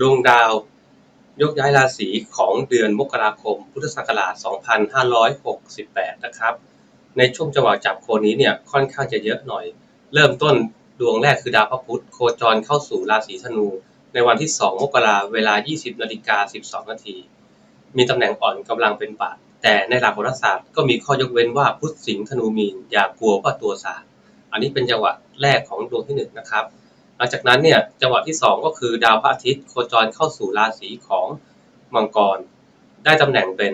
ดวงดาว ยกย้ายราศีของเดือนมกราคม พุทธศักราช 2568 นะครับ ในช่วงจังหวะจับโคนนี้เนี่ยค่อนข้างจะเยอะหน่อย เริ่มต้นดวงแรกคือดาวพระพุธโคจรเข้าสู่ราศีธนู ในวันที่ 2 มกราเวลา 20นาฬิกา12 นาที มีตำแหน่งอ่อนกำลังเป็นบาทแต่ในหลักโหราศาสตร์ก็มีข้อยกเว้นว่าพุธสิงห์ธนูมีนอย่ากลัวว่าตัวสาอันนี้เป็นจังหวะแรกของดวงที่หนึ่งนะครับ ลังจากนั้นเนี่ยจังหวะที่สองก็คือดาวพระอาทิตย์โคจรเข้าสู่ราศีของมังกร ได้ตำแหน่งเป็น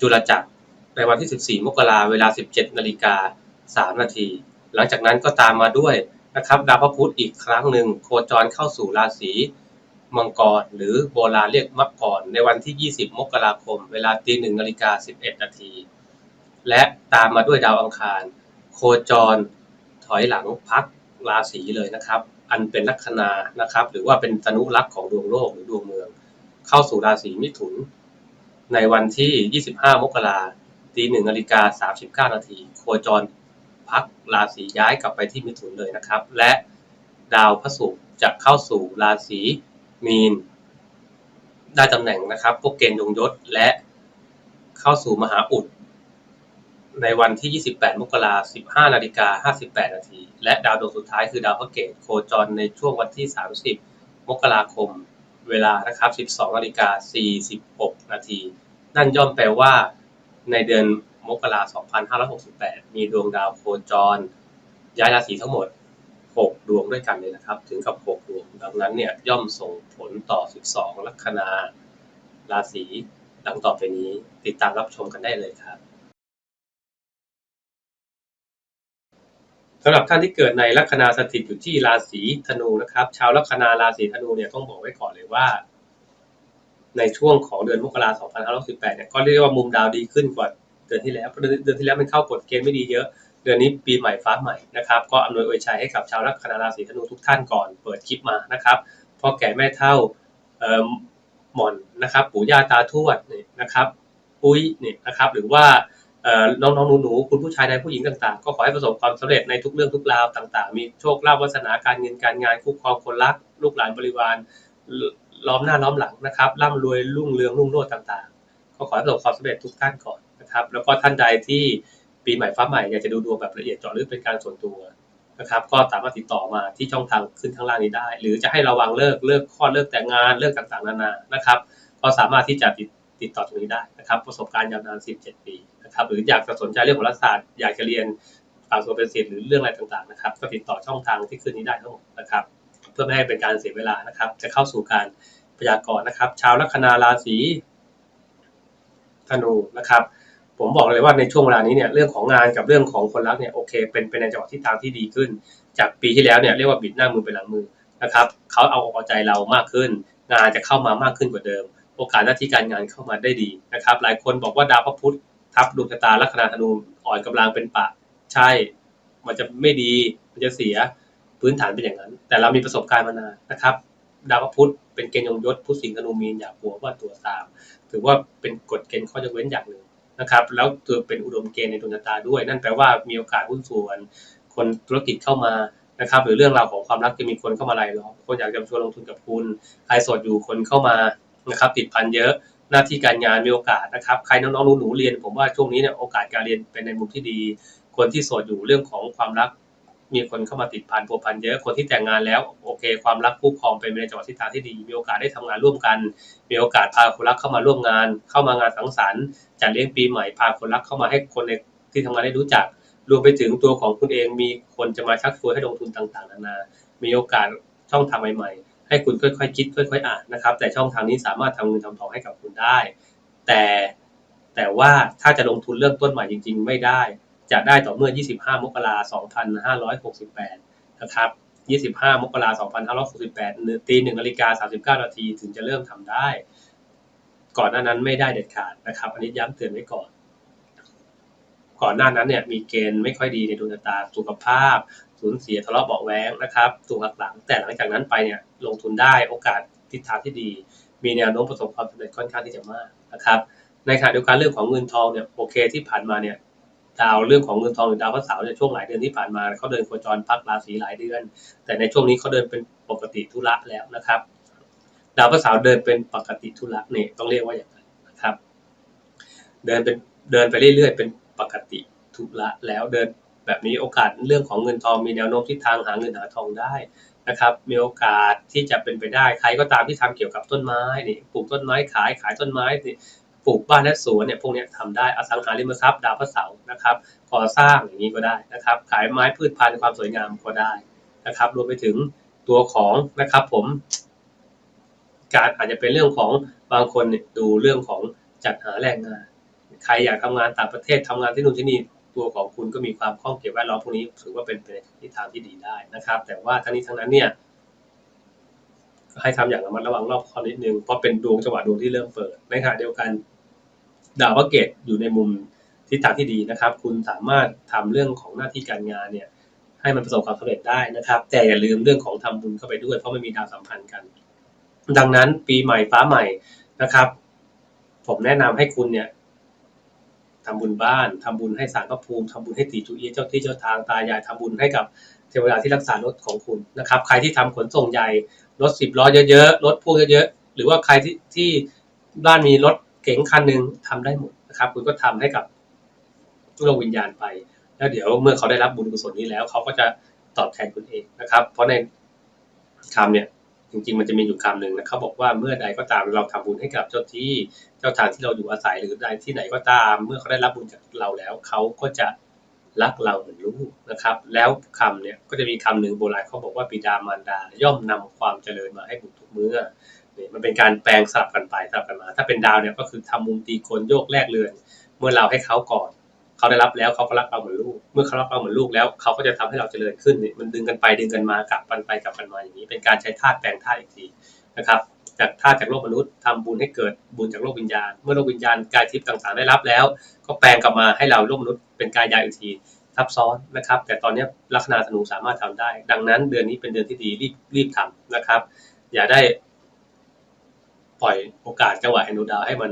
จุลจักรในวันที่ 14 มกราเวลา 17 นาฬิกา 3 นาที หลังจากนั้นก็ตามมาด้วยนะครับดาวพระพุธอีกครั้งหนึ่งโคจรเข้าสู่ราศีมังกร หรือโบราณเรียกมังกร ในวันที่ 20 มกราคม เวลาตีหนึ่งนาฬิกา 11 นาที และตามมาด้วยดาวอังคาร โคจรถอยหลังพัก ราศีเลยนะครับ อันเป็นลัคนานะครับ หรือว่าเป็นตนุรักษ์ของดวงโลกหรือดวงเมือง เข้าสู่ราศีมิถุน ในวันที่ 25 มกราตีหนึ่งนาฬิกา39 นาทีโคจรพักราศีย้ายกลับไปที่มิถุนเลยนะครับ และดาวพระศุกร์จะเข้าสู่ราศีมีน ได้ตำแหน่งนะครับพวกเกณฑ์ยงยศและเข้าสู่มหาอุด ในวันที่ 28 มกราคม 15 นาฬิกา 58 นาที และดาวดวงสุดท้ายคือดาวพระเกตโคจรในช่วงวันที่ 30 มกราคม เวลานะครับ 12 นาฬิกา 46 นาที นั่นย่อมแปลว่าในเดือนมกราคม 2568 มีดวงดาวโคจร ย้ายราศีทั้งหมด 6 ดวงด้วยกันเลยนะครับ ถึงกับ 6 ดวง ดังนั้นเนี่ยย่อมส่งผลต่อ 12 ลัคนาราศีดังต่อไปนี้ติดตามรับชมกันได้เลยครับ สำหรับท่านที่เกิดในลัคนาสถิตอยู่ที่ราศีธนูนะครับ ชาวลัคนาราศีธนูเนี่ยต้องบอกไว้ก่อนเลยว่า ในช่วงของเดือนมกราคม2518เนี่ยก็เรียกว่ามุมดาวดีขึ้นกว่าเดือนที่แล้วเดือนที่แล้วมันเข้ากฎเกณฑ์ไม่ดีเยอะ เดือนนี้ปีใหม่ฟ้าใหม่นะครับ ก็อำนวยอวยชัยให้กับชาวลัคนาราศีธนูทุกท่านก่อนเปิดคลิปมานะครับพ่อแก่แม่เท่าหม่อนนะครับ ปู่ย่าตาทวดนี่นะครับ ปุ้ยนี่นะครับ หรือว่า น้องๆหนูๆคุณผู้ชายใดผู้หญิงต่างๆ ก็ขอให้ประสบความสำเร็จในทุกเรื่องทุกราวต่าง ๆ มีโชคลาภวาสนาการเงินการงานคู่ครองคนรัก ลูกหลานบริวารล้อมหน้าล้อมหลังนะครับร่ำรวยรุ่งเรืองรุ่งโรจน์ต่างๆ ก็ขอให้ประสบความสำเร็จทุกท่านก่อนนะครับ แล้วก็ท่านใดที่ปีใหม่ฟ้าใหม่อยากจะดูดวงแบบละเอียดเจาะลึกเป็นการส่วนตัวนะครับ ก็สามารถติดต่อมาที่ช่องทางขึ้นข้างล่างนี้ได้ หรือจะให้ระวังเลิกเลิกข้อเลิกแต่งงานเลิกต่างๆ นานานะครับ ก็สามารถที่จะติด ติดต่อตรงนี้ได้นะครับ ประสบการณ์ยาวนาน 17 ปีนะครับ หรืออยากจะสนใจเรื่องของรัฐศาสตร์ อยากจะเรียนฝั่งโซเป็นศิษย์หรือเรื่องอะไรต่างๆนะครับ ก็ติดต่อช่องทางที่ขึ้นนี้ได้ทั้งหมดนะครับ เพื่อไม่ให้เป็นการเสียเวลานะครับ จะเข้าสู่การพยากรณ์นะครับ ชาวลัคนาราศีธนูนะครับผมบอกเลยว่าในช่วงเวลานี้เนี่ยเรื่องของงานกับเรื่องของคนรักเนี่ยโอเคเป็นเป็นในจังหวะที่ทางที่ดีขึ้น จากปีที่แล้วเนี่ยเรียกว่าบิดหน้ามือไปหลังมือนะครับเขาเอาอกเอาใจเรามากขึ้น งานจะเข้ามามากขึ้นกว่าเดิม โอกาสหน้าที่การงานเข้ามาได้ดีนะครับ หลายคนบอกว่าดาวพระพุธทับดวงชะตาลัคนาธนูอ่อนกำลังเป็นปะ ใช่ มันจะไม่ดี มันจะเสียพื้นฐานเป็นอย่างนั้น แต่เรามีประสบการณ์มานานนะครับ ดาวพระพุธเป็นเกณฑ์ยงยศพุธสิงธนูมีนอย่ากลัวว่าตัวตาม ถือว่าเป็นกฎเกณฑ์ข้อยกเว้นอย่างหนึ่งนะครับ แล้วถือเป็นอุดมเกณฑ์ในดวงชะตาด้วย นั่นแปลว่ามีโอกาสหุ้นส่วน คนธุรกิจเข้ามานะครับ หรือเรื่องราวของความรักจะมีคนเข้ามาไล่ล้อมคนอยากจะชวนลงทุนกับคุณใครสดอยู่คนเข้ามา นะครับติดพันเยอะหน้าที่การงานมีโอกาสนะครับใครน้องๆหนูๆเรียน ผมว่าช่วงนี้เนี่ยโอกาสการเรียนเป็นในมุมที่ดี คนที่โสดอยู่เรื่องของความรัก มีคนเข้ามาติดพันพัวพันเยอะคนที่แต่งงานแล้วโอเค ความรักคู่ครองเป็นในจังหวะทิศทางที่ดี มีโอกาสได้ทำงานร่วมกัน มีโอกาสพาคนรักเข้ามาร่วมงาน เข้ามางานสังสรรค์จัดเลี้ยงปีใหม่พาคนรักเข้ามาให้คนในที่ทำงานได้รู้จักรวมไปถึงตัวของคุณเองมีคนจะมาชักชวนให้ลงทุนต่างๆนานา มีโอกาสช่องทางใหม่ๆ ให้คุณค่อยๆคิดค่อยๆอ่านนะครับ แต่ช่องทางนี้สามารถทำเงินทำทองให้กับคุณได้ แต่แต่ว่าถ้าจะลงทุนเริ่มต้นใหม่จริง ๆ ไม่ได้ จะได้ต่อเมื่อ 25 มกราคม2568 นะครับ 25 มกราคม2568ตี1นาฬิกา39 นาทีถึงจะเริ่มทำได้ ก่อนหน้านั้นไม่ได้เด็ดขาดนะครับ อันนี้ย้ำเตือนไว้ก่อน ก่อนหน้านั้นเนี่ยมีเกณฑ์ไม่ค่อยดีในดวงชะตาสุขภาพ สูญเสียทะเลาะเบาะแว้งนะครับถูกหักหลังแต่หลังจากนั้นไปเนี่ยลงทุนได้โอกาสทิศทางที่ดี มีแนวโน้มประสบความสำเร็จค่อนข้างที่จะมากนะครับในขณะเดียวกันเรื่องของเงินทองเนี่ยโอเคที่ผ่านมาเนี่ยดาวเรื่องของเงินทองหรือดาวพระเสาร์ในช่วงหลายเดือนที่ผ่านมาเขาเดินโคจรพักราศีหลายเดือน แต่ในช่วงนี้เขาเดินเป็นปกติธุระแล้วนะครับ ดาวพระเสาร์เดินเป็นปกติธุระเนี่ยต้องเรียกว่าอย่างนั้นนะครับ เดินเป็นเดินไปเรื่อยๆเป็นปกติธุระแล้วเดิน แบบนี้โอกาสเรื่องของเงินทองมีแนวโน้มทิศทางหาเงินหาทองได้นะครับมีโอกาสที่จะเป็นไปได้ใครก็ตามที่ทำเกี่ยวกับต้นไม้นี่ปลูกต้นไม้ขายขายต้นไม้นี่ปลูกบ้านและสวนเนี่ยพวกนี้ยทำได้อสังหาริมทรัพย์ดาวพระเสาร์นะครับก่อสร้างอย่างนี้ก็ได้นะครับ ขายไม้พืชพันธุ์ความสวยงามก็ได้นะครับ รวมไปถึงตัวของนะครับผม การอาจจะเป็นเรื่องของบางคนดูเรื่องของจัดหาแรงงาน ใครอยากทำงานต่างประเทศทำงานที่นู่นที่นี่ ตัวของคุณก็มีความคล่องเกี่ยวแวดล้อมพวกนี้ถือว่าเป็นไปในทิศทางที่ดีได้นะครับ แต่ว่าทั้งนี้ทั้งนั้นเนี่ยให้ทำอย่างระมัดระวังรอบคอบนิดนึงเพราะเป็นดวงจังหวะดวงที่เริ่มเปิดในขณะเดียวกัน ดาวพระเกตอยู่ในมุมทิศทางที่ดีนะครับ คุณสามารถทำเรื่องของหน้าที่การงานเนี่ยให้มันประสบความสำเร็จได้นะครับ แต่อย่าลืมเรื่องของทำบุญเข้าไปด้วย เพราะมันมีดาวสัมพันธ์กัน ดังนั้นปีใหม่ฟ้าใหม่นะครับ ผมแนะนำให้คุณเนี่ย ทำบุญบ้านทำบุญให้สารพระภูมิทำบุญให้ตีจูเอียเจ้าที่เจ้าทางตายายทำบุญให้กับเทวดาที่รักษารถของคุณนะครับ ใครที่ทำขนส่งใหญ่รถสิบล้อเยอะๆรถพ่วงเยอะๆหรือว่าใครที่ที่บ้านมีรถเก๋งคันหนึ่งทำได้หมดนะครับ คุณก็ทำให้กับดวงวิญญาณไป แล้วเดี๋ยวเมื่อเขาได้รับบุญกุศลนี้แล้ว เขาก็จะตอบแทนคุณเองนะครับ เพราะในคำเนี่ย จริงๆ มันจะมีอยู่คำหนึ่งนะเขาบอกว่าเมื่อใดก็ตามเราทำบุญให้กับเจ้าที่เจ้าทางที่เราอยู่อาศัยหรือใดที่ไหนก็ตาม เมื่อเขาได้รับบุญจากเราแล้วเขาก็จะรักเราเหมือนลูกนะครับ แล้วคำเนี่ยก็จะมีคำหนึ่งโบราณเขาบอกว่าบิดามารดา ย่อมนำความเจริญมาให้บุตรทุกเมื่อเนี่ยมันเป็นการแปลงสลับกันไปสลับกันมา ถ้าเป็นดาวเนี่ยก็คือทำมุมตีโคนโยกแลกเรือน เมื่อเราให้เขาก่อน เขาได้รับแล้วเขาก็รักเราเหมือนลูก เมื่อเขารักเราเหมือนลูกแล้วเขาก็จะทำให้เราเจริญขึ้น มันดึงกันไปดึงกันมากลับกันไปกลับกันมาอย่างนี้ เป็นการใช้ธาตุแปลงธาตุอีกทีนะครับ จากธาตุจากโลกมนุษย์ทำบุญให้เกิดบุญจากโลกวิญญาณ เมื่อโลกวิญญาณกายทิพย์ต่างๆ ได้รับแล้ว ก็แปลงกลับมาให้เราโลกมนุษย์เป็นกายยาอีกทีซับซ้อนนะครับ แต่ตอนนี้ลัคนาธนูสามารถทำได้ ดังนั้นเดือนนี้เป็นเดือนที่ดีรีบรีบทำนะครับ อย่าได้ปล่อยโอกาสจังหวะแห่งดวงดาวให้มัน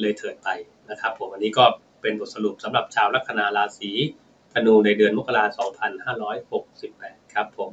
เลยเถิดไปนะครับผมอันนี้ก็ เป็นบทสรุปสำหรับชาวลัคนาราศีธนูในเดือนมกราคม 2568 ครับผม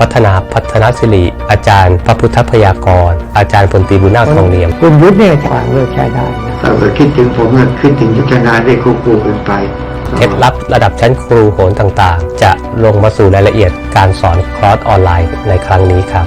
พัฒนาพัฒนศิริ อาจารย์ พระพุทธพยากร อาจารย์พลตรีบุญนาคทองเหลี่ยมคุณยุทธเนี่ยจะเลิกใช้ได้นะถ้าเกิดคิดถึงผมก็คิดถึงยุทธนาได้ควบคู่กันไปเคล็ดลับระดับชั้นครูโหรต่างๆ จะลงมาสู่รายละเอียดการสอนคอร์สออนไลน์ในครั้งนี้ครับ